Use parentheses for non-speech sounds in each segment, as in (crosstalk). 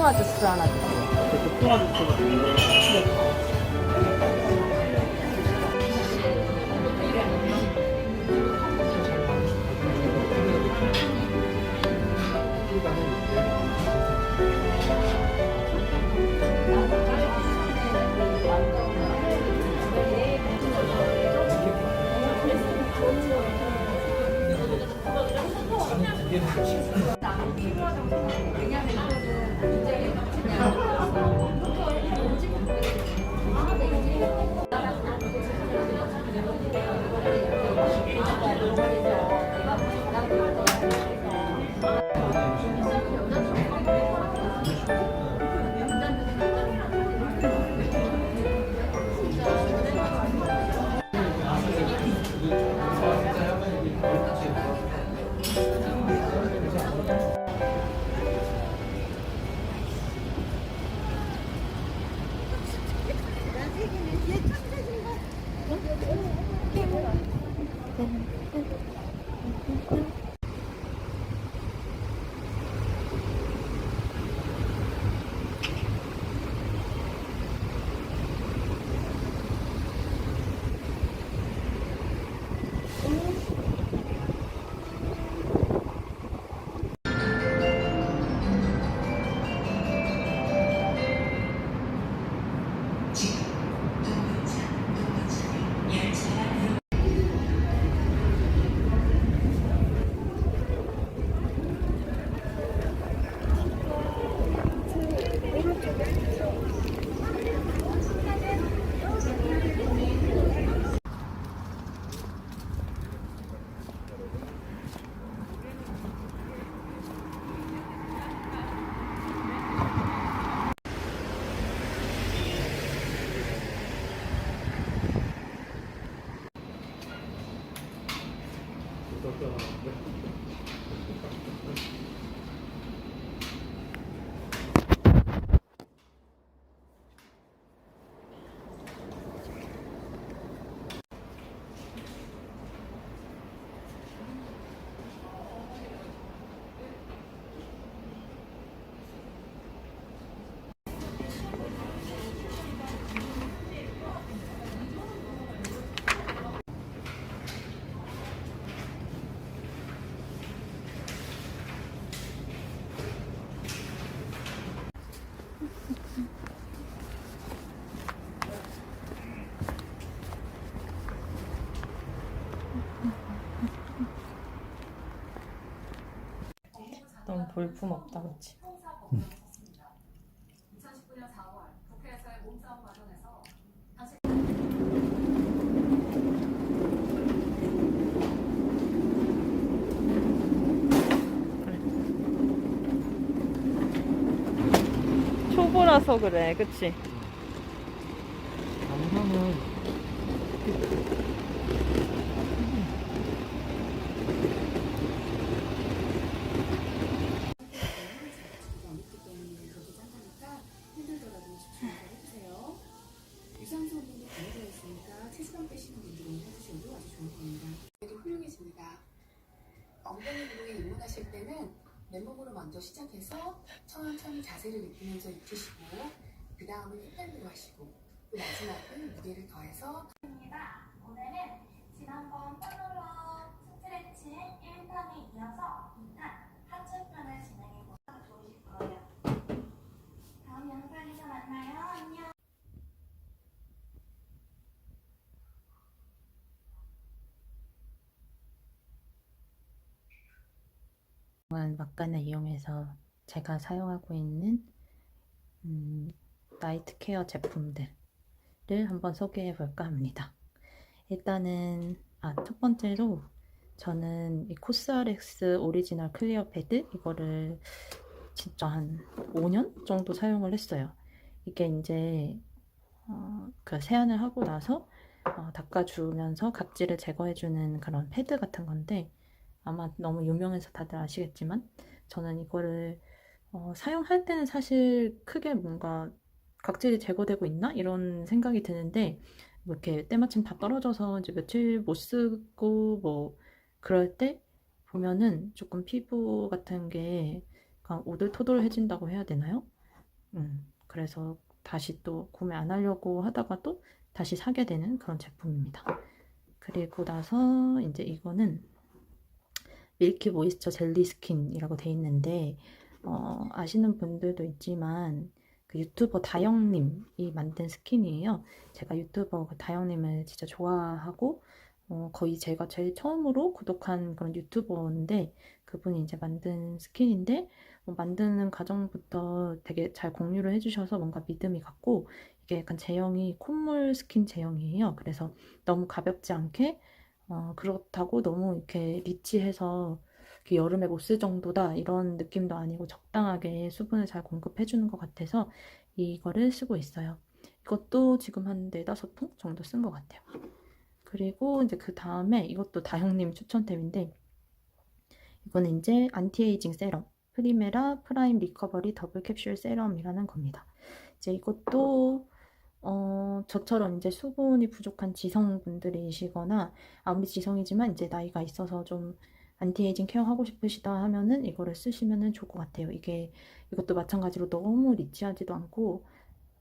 복숭아 주스 하나 주세요. 복숭아 주스가 이게 뭐지? Thank you. 4월 국회에서의 몸싸움 과정에서 당시 초보라서 그래, 그치? 영상은 유산소 운동이 정해져 있으니까 체지방 빼시는 분들은 해주셔도 아주 좋을 겁니다. 되게 훌륭해집니다. 엉덩이 부분에 입문하실 때는 맨몸으로 먼저 시작해서 천천히 자세를 느끼면서 익히시고 그 다음은 힙밴드로 하시고 또 마지막은 무게를 더해서 오늘은 지난번 턴롤러 스트레칭 1탄에 이어서 2탄 하체 편을 진행해 보면 좋으실 거예요. 다음 영상에서 만나요. 안녕. 이건 막간을 이용해서 제가 사용하고 있는 음, 나이트 케어 제품들을 한번 소개해 볼까 합니다. 일단은 아, 첫 번째로 저는 이 코스알엑스 오리지널 클리어 패드 이거를 진짜 한 5년 정도 사용을 했어요. 이게 이제 어, 그 세안을 하고 나서 어, 닦아주면서 각질을 제거해주는 그런 패드 같은 건데 아마 너무 유명해서 다들 아시겠지만 저는 이거를 어, 사용할 때는 사실 크게 뭔가 각질이 제거되고 있나 이런 생각이 드는데 뭐 이렇게 때마침 다 떨어져서 이제 며칠 못 쓰고 뭐 그럴 때 보면은 조금 피부 같은 게 약간 오돌토돌해진다고 해야 되나요? 음, 그래서 다시 또 구매 안 하려고 하다가 또 다시 사게 되는 그런 제품입니다. 그리고 나서 이제 이거는 밀키 모이스처 젤리 스킨이라고 돼 있는데 어, 아시는 분들도 있지만 그 유튜버 다영님이 만든 스킨이에요. 제가 유튜버 그 다영님을 진짜 좋아하고 어, 거의 제가 제일 처음으로 구독한 그런 유튜버인데 그분이 이제 만든 스킨인데 어, 만드는 과정부터 되게 잘 공유를 해주셔서 뭔가 믿음이 갔고 이게 약간 제형이 콧물 스킨 제형이에요. 그래서 너무 가볍지 않게 어, 그렇다고 너무 이렇게 리치해서 이렇게 여름에 못 쓸 정도다 이런 느낌도 아니고 적당하게 수분을 잘 공급해 주는 것 같아서 이거를 쓰고 있어요. 이것도 지금 한 네다섯 통 정도 쓴 것 같아요. 그리고 이제 그 다음에 이것도 다형님 추천템인데 이거는 이제 안티에이징 세럼 프리메라 프라임 리커버리 더블 캡슐 세럼이라는 겁니다. 이제 이것도 어, 저처럼 이제 수분이 부족한 지성분들이시거나 아무리 지성이지만 이제 나이가 있어서 좀 안티에이징 케어 하고 싶으시다 하면은 이거를 쓰시면은 좋을 것 같아요. 이게 이것도 마찬가지로 너무 리치하지도 않고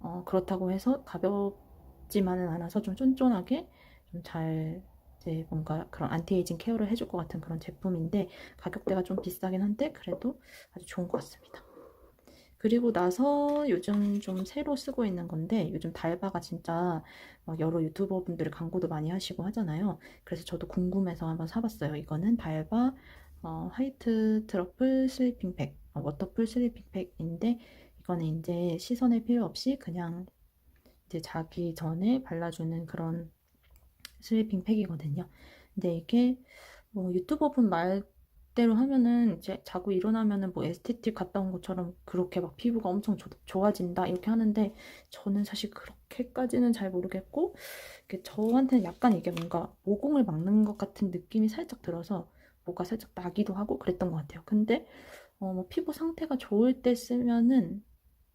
어, 그렇다고 해서 가볍지만은 않아서 좀 쫀쫀하게 좀 잘 이제 뭔가 그런 안티에이징 케어를 해줄 것 같은 그런 제품인데 가격대가 좀 비싸긴 한데 그래도 아주 좋은 것 같습니다. 그리고 나서 요즘 좀 새로 쓰고 있는 건데 요즘 달바가 진짜 막 여러 유튜버 분들이 광고도 많이 하시고 하잖아요. 그래서 저도 궁금해서 한번 사봤어요. 이거는 달바 어, 화이트 트러플 슬리핑 팩, 어, 워터풀 슬리핑 팩인데 이거는 이제 시선에 필요 없이 그냥 이제 자기 전에 발라주는 그런 슬리핑 팩이거든요. 근데 이게 뭐 유튜버분 말 대로 하면은 이제 자고 일어나면은 뭐 에스테틱 갔다 온 것처럼 그렇게 막 피부가 엄청 조- 좋아진다 이렇게 하는데 저는 사실 그렇게까지는 잘 모르겠고 저한테는 약간 이게 뭔가 모공을 막는 것 같은 느낌이 살짝 들어서 뭐가 살짝 나기도 하고 그랬던 것 같아요. 근데 어, 뭐 피부 상태가 좋을 때 쓰면은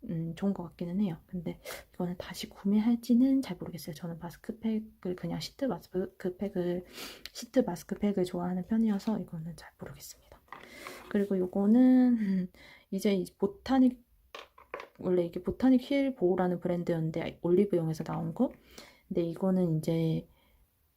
음, 좋은 것 같기는 해요. 근데 이거는 다시 구매할지는 잘 모르겠어요. 저는 마스크팩을 그냥 시트 마스크팩을 시트 마스크팩을 좋아하는 편이어서 이거는 잘 모르겠습니다. 그리고 이거는 이제 이 보타닉 원래 이게 보타닉 힐 보호라는 브랜드였는데 올리브영에서 나온 거. 근데 이거는 이제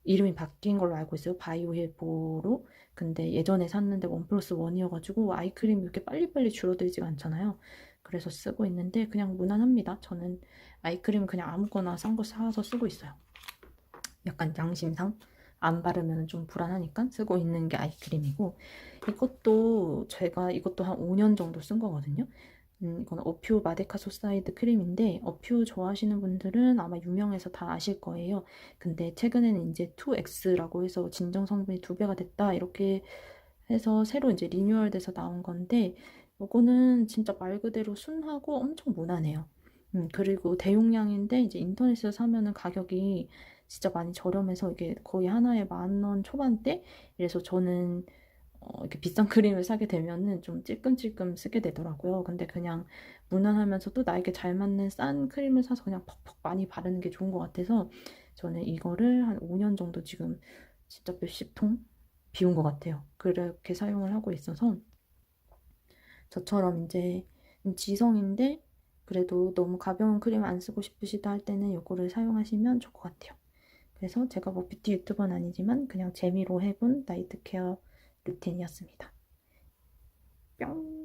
이름이 바뀐 걸로 알고 있어요. 바이오 힐 보호로. 근데 예전에 샀는데 원 플러스 원이어가지고 아이크림이 이렇게 빨리빨리 줄어들지가 않잖아요. 그래서 쓰고 있는데 그냥 무난합니다. 저는 아이크림 그냥 아무거나 싼 거 사서 쓰고 있어요. 약간 양심상. 안 바르면 좀 불안하니까 쓰고 있는 게 아이크림이고 이것도 제가 이것도 한 5년 정도 쓴 거거든요. 음, 이건 어퓨 마데카 소사이드 크림인데 어퓨 좋아하시는 분들은 아마 유명해서 다 아실 거예요. 근데 최근에는 이제 2X라고 해서 진정 성분이 두 배가 됐다 이렇게 해서 새로 이제 리뉴얼돼서 나온 건데 요거는 진짜 말 그대로 순하고 엄청 무난해요. 음, 그리고 대용량인데 이제 인터넷에서 사면은 가격이 진짜 많이 저렴해서 이게 거의 하나에 만 원 초반대? 이래서 저는 어, 이렇게 비싼 (laughs) 크림을 사게 되면은 좀 찔끔찔끔 쓰게 되더라고요. 근데 그냥 무난하면서도 나에게 잘 맞는 싼 크림을 사서 그냥 퍽퍽 많이 바르는 게 좋은 것 같아서 저는 이거를 한 5년 정도 지금 진짜 몇십 통 비운 것 같아요. 그렇게 사용을 하고 있어서 저처럼 이제 지성인데 그래도 너무 가벼운 크림 안 쓰고 싶으시다 할 때는 이거를 사용하시면 좋을 것 같아요. 그래서 제가 뭐 뷰티 유튜버는 아니지만 그냥 재미로 해본 나이트 케어 루틴이었습니다. 뿅!